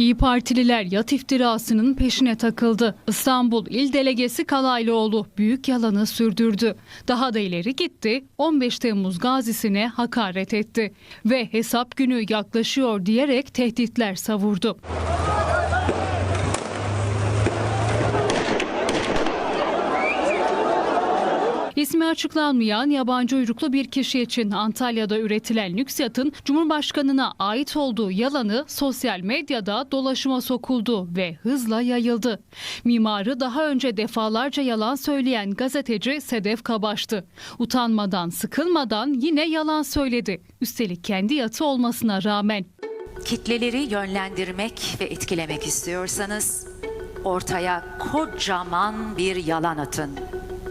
İyi Partililer yat iftirasının peşine takıldı. İstanbul İl Delegesi Kalaylıoğlu büyük yalanı sürdürdü. Daha da ileri gitti, 15 Temmuz gazisine hakaret etti ve hesap günü yaklaşıyor diyerek tehditler savurdu. İsmi açıklanmayan yabancı uyruklu bir kişi için Antalya'da üretilen lüks yatın Cumhurbaşkanına ait olduğu yalanı sosyal medyada dolaşıma sokuldu ve hızla yayıldı. Mimarı daha önce defalarca yalan söyleyen gazeteci Sedef Kabaş'tı. Utanmadan, sıkılmadan yine yalan söyledi. Üstelik kendi yatı olmasına rağmen. Kitleleri yönlendirmek ve etkilemek istiyorsanız ortaya kocaman bir yalan atın.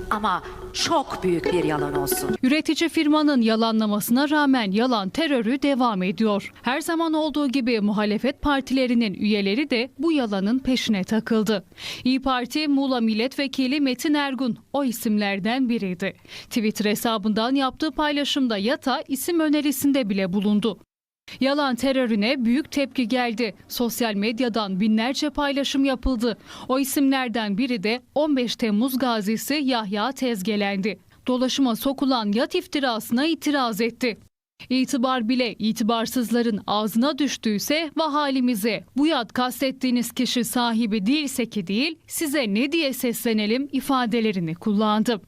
Ama çok büyük bir yalan olsun. Üretici firmanın yalanlamasına rağmen yalan terörü devam ediyor. Her zaman olduğu gibi muhalefet partilerinin üyeleri de bu yalanın peşine takıldı. İyi Parti Muğla Milletvekili Metin Ergun o isimlerden biriydi. Twitter hesabından yaptığı paylaşımda yata isim önerisinde bile bulundu. Yalan terörüne büyük tepki geldi. Sosyal medyadan binlerce paylaşım yapıldı. O isimlerden biri de 15 Temmuz gazisi Yahya Tezgelendi. Dolaşıma sokulan yat iftirasına itiraz etti. İtibar bile itibarsızların ağzına düştüyse vah halimize. Bu yat kastettiğiniz kişi sahibi değilse ki değil, size ne diye seslenelim ifadelerini kullandı.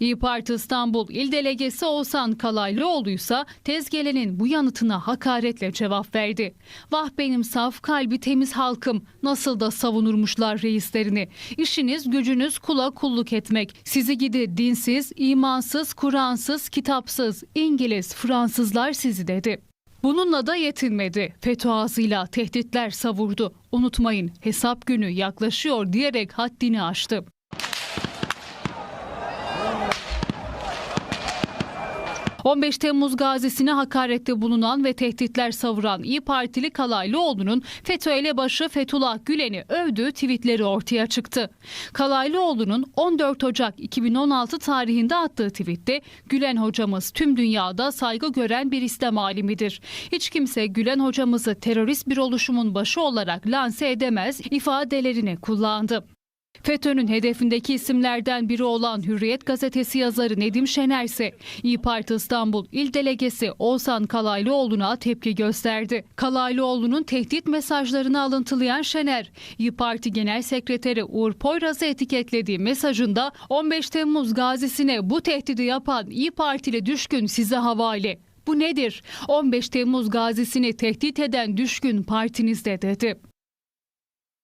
İyi Parti İstanbul İl Delegesi Oğuzhan Kalaylıoğlu'ysa tezgelenin bu yanıtına hakaretle cevap verdi. Vah benim saf kalbi temiz halkım nasıl da savunurmuşlar reislerini. İşiniz gücünüz kula kulluk etmek. Sizi gidi dinsiz, imansız, Kur'ansız, kitapsız, İngiliz, Fransızlar sizi dedi. Bununla da yetinmedi. FETÖ ağzıyla tehditler savurdu. Unutmayın hesap günü yaklaşıyor diyerek haddini aştı. ...15 Temmuz gazisine hakarette bulunan ve tehditler savuran İyi Partili Kalaylıoğlu'nun FETÖ elebaşı Fethullah Gülen'i övdüğü tweetleri ortaya çıktı. Kalaylıoğlu'nun 14 Ocak 2016 tarihinde attığı tweette Gülen hocamız tüm dünyada saygı gören bir İslam alimidir. Hiç kimse Gülen hocamızı terörist bir oluşumun başı olarak lanse edemez ifadelerini kullandı. FETÖ'nün hedefindeki isimlerden biri olan Hürriyet gazetesi yazarı Nedim Şener ise İyi Parti İstanbul İl Delegesi Oğuzhan Kalaylıoğlu'na tepki gösterdi. Kalaylıoğlu'nun tehdit mesajlarını alıntılayan Şener, İyi Parti Genel Sekreteri Uğur Poyraz'ı etiketlediği mesajında 15 Temmuz gazisine bu tehdidi yapan İyi Partili düşkün size havale. Bu nedir? 15 Temmuz gazisini tehdit eden düşkün partinizde dedi.